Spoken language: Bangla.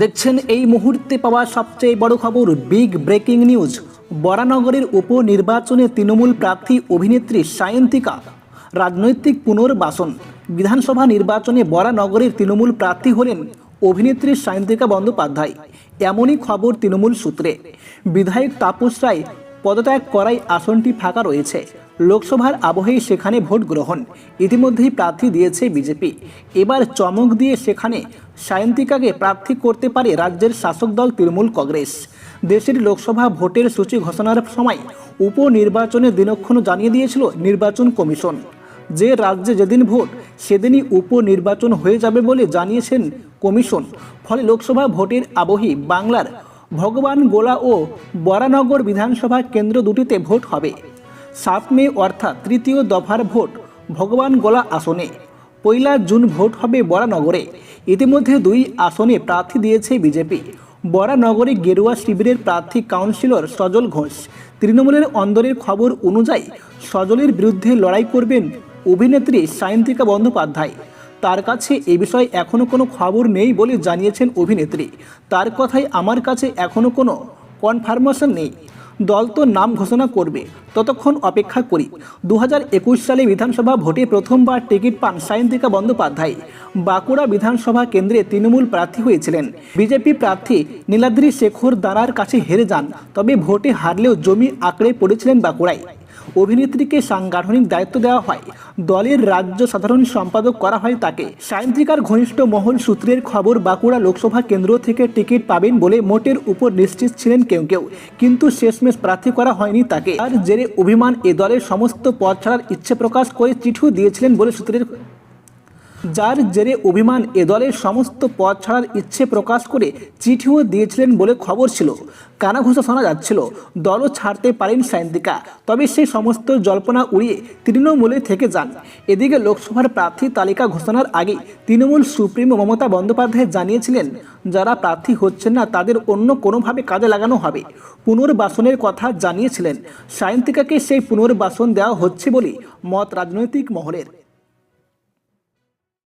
দেখছেন এই মুহূর্তে পাওয়া সবচেয়ে বড় খবর বিগ ব্রেকিং নিউজ বরানগরের উপনির্বাচনে তৃণমূল প্রার্থী অভিনেত্রী সায়ন্তিকা, রাজনৈতিক পুনর্বাসন। বিধানসভা নির্বাচনে বরানগরের তৃণমূল প্রার্থী হলেন অভিনেত্রী সায়ন্তিকা বন্দ্যোপাধ্যায়। এমনই খবর তৃণমূল সূত্রে। বিধায়ক তাপস রায় পদত্যাগ করায় আসনটি ফাঁকা রয়েছে। লোকসভার আবহেই সেখানে ভোট গ্রহণ। ইতিমধ্যেই প্রার্থী দিয়েছে বিজেপি। এবার চমক দিয়ে সেখানে সায়ন্তিকাকে প্রার্থী করতে পারে রাজ্যের শাসক দল তৃণমূল কংগ্রেস। দেশের লোকসভা ভোটের সূচি ঘোষণার সময় উপনির্বাচনের দিনক্ষণ জানিয়ে দিয়েছিল নির্বাচন কমিশন। যে রাজ্যে যেদিন ভোট, সেদিনই উপনির্বাচন হয়ে যাবে বলে জানিয়েছেন কমিশন। ফলে লোকসভা ভোটের আবহে বাংলার ভগবান গোলা ও বরানগর বিধানসভা কেন্দ্র দুটিতে ভোট হবে। সাত মে অর্থাৎ তৃতীয় দফার ভোট ভগবান গোলা আসনে। পয়লা জুন ভোট হবে বরানগরে। ইতিমধ্যে দুই আসনে প্রার্থী দিয়েছে বিজেপি। বরানগরে গেরুয়া শিবিরের প্রার্থী কাউন্সিলর সজল ঘোষ। তৃণমূলের অন্দরের খবর অনুযায়ী সজলের বিরুদ্ধে লড়াই করবেন অভিনেত্রী সায়ন্তিকা বন্দ্যোপাধ্যায়। তার কাছে এ বিষয়ে এখনও কোনো খবর নেই বলে জানিয়েছেন অভিনেত্রী। তার কথায় আমার কাছে এখনও কোনো কনফার্মেশন নেই। দল তো নাম ঘোষণা করবে। ততক্ষণ অপেক্ষা করি। দু হাজার একুশ সালে বিধানসভা ভোটে প্রথমবার টিকিট পান সায়ন্তিকা বন্দ্যোপাধ্যায়। বাঁকুড়া বিধানসভা কেন্দ্রে তৃণমূল প্রার্থী হয়েছিলেন। বিজেপি প্রার্থী নীলাদ্রি শেখর দাঁড়ার কাছে হেরে যান। তবে ভোটে হারলেও জমি আঁকড়ে পড়েছিলেন বাঁকুড়ায়। অভিনেত্রীকে সাংগঠনিক দায়িত্ব দেওয়া হয়। দলের রাজ্য সাধারণ সম্পাদক করা হয় তাকে। সায়ন্ত্রিকার ঘনিষ্ঠ মহল সূত্রের খবর, বাঁকুড়া লোকসভা কেন্দ্র থেকে টিকিট পাবেন বলে মোটের উপর নিশ্চিত ছিলেন কেউ কেউ। কিন্তু শেষমেশ প্রার্থী করা হয়নি তাকে। আর জেরে অভিমান এ দলের সমস্ত পদ ছাড়ার ইচ্ছে প্রকাশ করে চিঠিও দিয়েছিলেন বলে সূত্রের যার জেরে অভিমান এ দলের সমস্ত পদ ছাড়ার ইচ্ছে প্রকাশ করে চিঠিও দিয়েছিলেন বলে খবর ছিল। কানাঘুষা শোনা যাচ্ছিল, দলও ছাড়তে পারেন সায়ন্তিকা, তবে সেই সমস্ত জল্পনা উড়িয়ে তৃণমূলে থেকে যান। এদিকে লোকসভার প্রার্থী তালিকা ঘোষণার আগে তৃণমূল সুপ্রিমো মমতা বন্দ্যোপাধ্যায় জানিয়েছিলেন, যারা প্রার্থী হচ্ছেন না তাদের অন্য কোনোভাবে কাজে লাগানো হবে। পুনর্বাসনের কথা জানিয়েছিলেন। সায়ন্তিকাকে সেই পুনর্বাসন দেওয়া হচ্ছে বলে মত রাজনৈতিক মহলের।